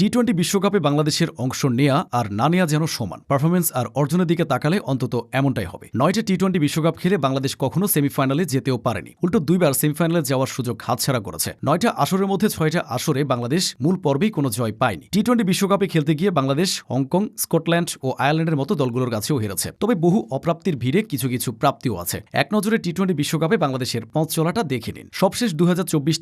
T twenty বিশ্বকাপে বাংলাদেশের অংশ নেয়া আর না নেয়া যেন সমান। পারফরমেন্স আর অর্জনের দিকে তাকালে অন্তত এমনটাই হবে। নয়টা টি টোয়েন্টি বিশ্বকাপ খেলে বাংলাদেশ কখনো সেমিফাইনালে যেতেও পারেনি। উল্টো দুইবার সেমিফাইনালে যাওয়ার সুযোগ হাতছাড়া করেছে। নয়টা আসরের মধ্যে ছয়টা আসরে বাংলাদেশ মূল পর্বেই কোনো জয় পায়নি। টি টোয়েন্টি বিশ্বকাপে খেলতে গিয়ে বাংলাদেশ, হংকং, স্কটল্যান্ড ও আয়ারল্যান্ডের মতো দলগুলোর কাছেও হেরেছে। তবে বহু অপ্রাপ্তির ভিড়ে কিছু কিছু প্রাপ্তিও আছে। এক নজরে টি টোয়েন্টি বিশ্বকাপে বাংলাদেশের পথ চলাটা দেখে নিন। সবশেষ দু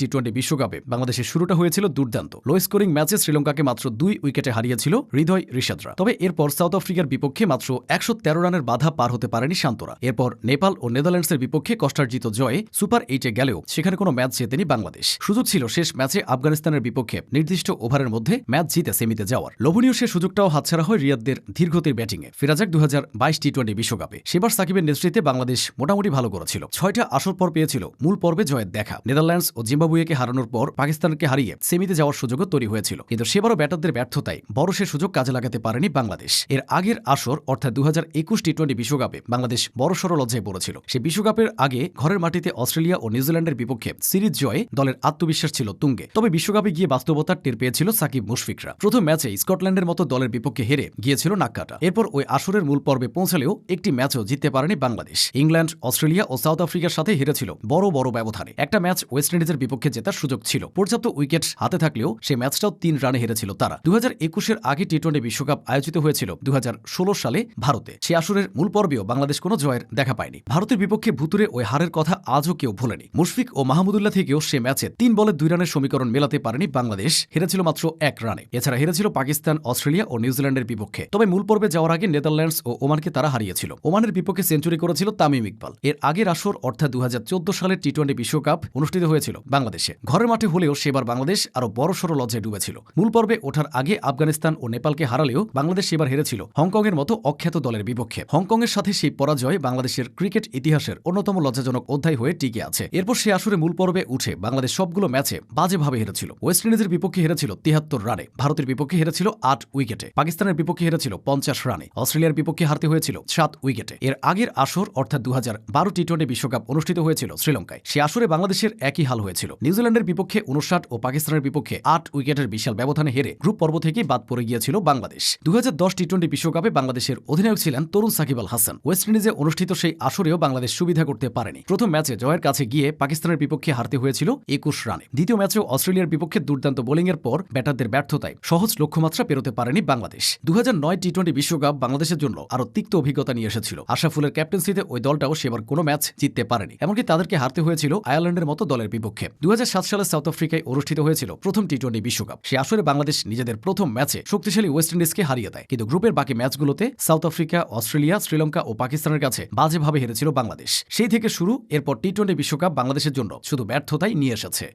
টি টোয়েন্টি বিশ্বকাপে বাংলাদেশের শুরুটা হয়েছিল দুর্দান্ত। লো স্কোরিং ম্যাচে শ্রীলঙ্কাকে মাত্র দুই উইকেটে হারিয়েছিল হৃদয় ঋষাদরা। তবে এরপর সাউথ আফ্রিকার বিপক্ষে মাত্র একশো তেরো রানের বাধা পার হতে পারেনি শান্তরা। এরপর নেপাল ও নেদারল্যান্ডসের বিপক্ষে কষ্টার্জিত জয়ে সুপার এইটে গেলেও সেখানে কোনো ম্যাচ জেতেনি বাংলাদেশ। সুযোগ ছিল শেষ ম্যাচে আফগানিস্তানের বিপক্ষে নির্দিষ্ট ওভারের মধ্যে ম্যাচ জিতে সেমিতে যাওয়ার। লোভনীয় সে সুযোগটাও হাতছাড়া হয় রিয়াদদের ধীরগতির ব্যাটিংয়ে। ফেরা যাক দু টি টোয়েন্টি বিশ্বকাপে। সেবার সাকিবের নেতৃত্বে বাংলাদেশ মোটামুটি ভালো করেছিল। ছয়টা আসর পর পেয়েছিল মূল পর্বে জয়ের দেখা। নেদারল্যান্ডস ও জিম্বাবুয়েকে হারানোর পর পাকিস্তানকে হারিয়ে সেমিতে যাওয়ার সুযোগও তৈরি হয়েছিল। কিন্তু সেবারও ব্যাটারদের ব্যর্থতায় বড় সে সুযোগ কাজে লাগাতে পারেনি বাংলাদেশ। এর আগের আসর, অর্থাৎ দু টি টোয়েন্টি বিশ্বকাপে বাংলাদেশ বড়সড় লজ্জায় পড়েছিল। সে বিশ্বকাপের আগে ঘরের মাটিতে অস্ট্রেলিয়া ও নিউজিল্যান্ডের বিপক্ষে সিরিজ জয়ে দলের আত্মবিশ্বাস ছিল তুঙ্গে। তবে বিশ্বকাপে গিয়ে বাস্তবতার টের পেয়েছিল সাকিব মুশফিকরা। প্রথম ম্যাচে স্কটল্যান্ডের মতো দলের বিপক্ষে হেরে গিয়েছিল নাক্কাটা। এরপর ওই আসরের মূল পর্বে পৌঁছালেও একটি ম্যাচও জিততে পারেনি বাংলাদেশ। ইংল্যান্ড, অস্ট্রেলিয়া ও সাউথ আফ্রিকার সাথে হেরেছিল বড় বড় ব্যবধানে। একটা ম্যাচ ওয়েস্ট ইন্ডিজের বিপক্ষে জেতার সুযোগ ছিল। পর্যাপ্ত উইকেট হাতে থাকলেও সে ম্যাচটাও তিন রানে হেরেছিল। তারা। দু একুশের আগে টি টোয়েন্টি বিশ্বকাপ আয়োজিত হয়েছিল দু হাজার ষোলো সালে ভারতে। সে আসরের মূল পর্বেও বাংলাদেশ কোনো জয়ের দেখা পায়নি। ভারতের বিপক্ষে ভুতুরে ওই হারের কথা আজও কেউ ভোলেনি। মুশফিক ও মাহমুদুল্লাহ থেকেও সে ম্যাচে তিন বলে দুই রানের সমীকরণ মেলাতে পারেনি বাংলাদেশ। হেরেছিল মাত্র এক রানে। এছাড়া হেরেছিল পাকিস্তান, অস্ট্রেলিয়া ও নিউজিল্যান্ডের বিপক্ষে। তবে মূল পর্বে যাওয়ার আগে নেদারল্যান্ডস ও ওমানকে তারা হারিয়েছিল। ওমানের বিপক্ষে সেঞ্চুরি করেছিল তামিম ইকবাল। এর আগের আসর, অর্থাৎ দু সালের টি টোয়েন্টি বিশ্বকাপ অনুষ্ঠিত হয়েছিল বাংলাদেশে। ঘরের মাঠে হলেও সেবার বাংলাদেশ আরও বড়সড় লজ্জায় ডুবেছিল। মূল পর্বে ওঠার আগে আফগানিস্তান ও নেপালকে হারালেও বাংলাদেশ এবার হেরেছিল হংকংয়ের মতো অখ্যাত দলের বিপক্ষে। হংকংয়ের সাথে সেই পরাজয় বাংলাদেশের ক্রিকেট ইতিহাসের অন্যতম লজ্জাজনক অধ্যায় হয়ে টিকে আছে। এরপর সে আসরে মূল পর্বে উঠে বাংলাদেশ সবগুলো ম্যাচে বাজেভাবে হেরেছিল। ওয়েস্ট ইন্ডিজের বিপক্ষে হেরেছিল তিহাত্তর রানে, ভারতের বিপক্ষে হেরেছিল আট উইকেটে, পাকিস্তানের বিপক্ষে হেরেছিল পঞ্চাশ রানে, অস্ট্রেলিয়ার বিপক্ষে হারতে হয়েছিল সাত উইকেটে। এর আগের আসর, অর্থাৎ দু বারো টি টোয়েন্টি বিশ্বকাপ অনুষ্ঠিত হয়েছিল শ্রীলঙ্কায়। সে আসরে বাংলাদেশের একই হাল হয়েছিল। নিউজিল্যান্ডের বিপক্ষে উনষাট ও পাকিস্তানের বিপক্ষে আট উইকেটের বিশাল ব্যবধানে হেরে গ্রুপ পর্ব থেকেই বাদ পড়ে গিয়েছিল বাংলাদেশ। দু টি টোয়েন্টি বিশ্বকাপে বাংলাদেশের অধিনায়ক ছিলেন তরুণ সাকিব আল হাসান। ওয়েস্ট ইন্ডিজে অনুষ্ঠিত সেই আসরেও বাংলাদেশ সুবিধা করতে পারেনি। প্রথম ম্যাচে জয়ের কাছে গিয়ে পাকিস্তানের বিপক্ষে হারতে হয়েছিল একুশ রানে। দ্বিতীয় ম্যাচেও অস্ট্রেলিয়ার বিপক্ষে দুর্দান্ত বোলিংয়ের পর ব্যাটারদের ব্যর্থতায় সহজ লক্ষ্যমাত্রা পেরোতে পারেনি বাংলাদেশ। দু টি টোয়েন্টি বিশ্বকাপ বাংলাদেশের জন্য আরও তিক্ত অভিজ্ঞতা নিয়ে এসেছিল। আশাফুলের ক্যাপ্টেন্সিতে ওই দলটাও সেবার কোনো ম্যাচ জিততে পারেনি, এমনকি তাদেরকে হারতে হয়েছিল আয়ারল্যান্ডের মতো দলের বিপক্ষে। দু হাজার সাত সালে সাউথ আফ্রিকায় অনুষ্ঠিত হয়েছিল প্রথম টি টোয়েন্টি বিশ্বকাপ। সে আসরে বাংলাদেশ নিজেদের প্রথম ম্যাচে শক্তিশালী ওয়েস্ট ইন্ডিজকে হারিয়ে দেয়। কিন্তু গ্রুপের বাকি ম্যাচগুলোতে সাউথ আফ্রিকা, অস্ট্রেলিয়া, শ্রীলঙ্কা ও পাকিস্তানের কাছে বাজেভাবে হেরেছিল বাংলাদেশ। সেই থেকে শুরু, এরপর টি টোয়েন্টি বিশ্বকাপ বাংলাদেশের জন্য শুধু ব্যর্থতাই নিয়ে এসেছে।